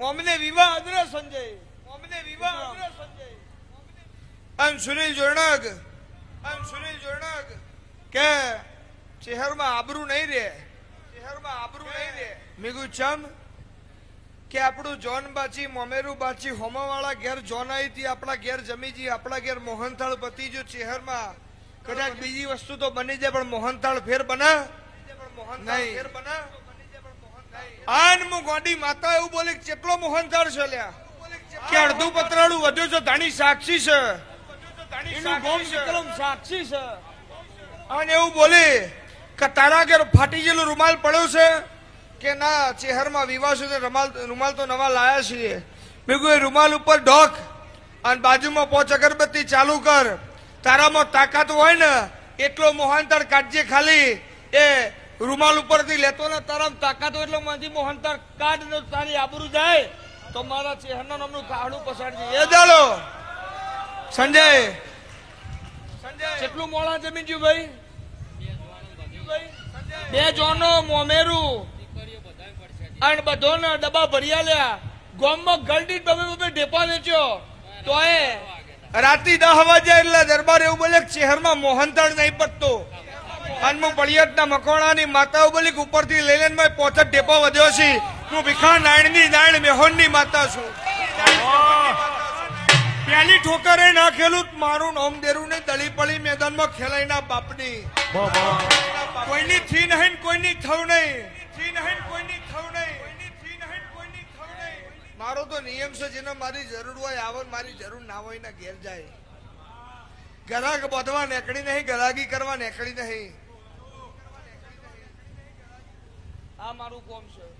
અમને વિવાહ અદ્ર સંજય. અમને વિવાહ અદ્ર સંજય. આમ સુનિલ જોરણક આમ સુનિલ જોરણક કે શહેરમાં આબરૂ નહીં રે શહેરમાં આબરૂ નહીં રે મેગુ ચમ? કે આપણું જોન બાચી મોમેરું બાચી હોમાવાળા ઘેર જોન આવી હતી આપણા ઘેર જમીજી આપણા ઘેર મોહનથાળ પતી જો ચહેરમાં. કદાચ બીજી વસ્તુ તો બની જાય પણ મોહનથાળ ફેર બના. નહીં. ફેર બના. આન મુ ગોડી માતા એવું બોલે કેટલો મોહનથાળ છે લ્યા? કે અડધું પતરાળું વધ્યું છે ધાણી સાક્ષી છે. એનું ગોમ વિક્રમ સાક્ષી છે. અને એવું બોલે કે તારા ઘેર ફાટી ગયેલું રૂમાલ પડ્યો છે કે ના ચહેરમાં વિવાહ છે રૂમાલ રૂમાલ તો નવા લાયા છીએ. મેં કહ્યું, રૂમાલ ઉપર ઢોક અને બાજુમાં પોચ અગરબત્તી ચાલુ કર. તારામાં તાકાત હોય ને એટલો મોહનતાળ કાઢજે ખાલી. એ રૂમાલ ઉપરથી લેતો ને તારામાં તાકાતો એટલે માંથી મોહનતાળ કાઢ ને તારી આબરૂ જાય તો મારા ચહેરના નામનું કાળું પસાડજે એ ચાલો સંજય. સંજય. કેટલું મોડા જમીન ગયું ભાઈ? બે જોનો મોમેરું. અને બધોને ડબ્બા ભર્યા લ્યા. ગોમમાં ગલડી તમે બબે ઢેપા વેચ્યો. તો એ રાતી દહ વાગે એટલે દરબાર એવું બોલે શહેરમાં મોહનતાળ નહીં પડતો. અને હું બળિયાદના મકોણાની માતાઓ બોલી કે ઉપરથી લઈ લઈને મેં પોચત ઢેપો વધ્યો છે. હું ભીખા નાયણની નાયણ મેહોનની માતા છું. પેલી ઠોકરે નાખેલું મારું નોમ દેરું ને દળી પડી મેદાનમાં ખેલાઈના બાપની. કોઈની થી નહીં ને કોઈની થવ નહીં. થી નહીં ને કોઈની થવ નહીં નહીં ને નહીં મારો તો નિયમ છે, જેને મારી જરૂર હોય, આવે મારી જરૂર ના હોય ને ઘેર જાય. ગરાક બોધવા નેકડી નહીં, ગરાગી કરવા નેકડી નહીં. આ મારું કોમ છે.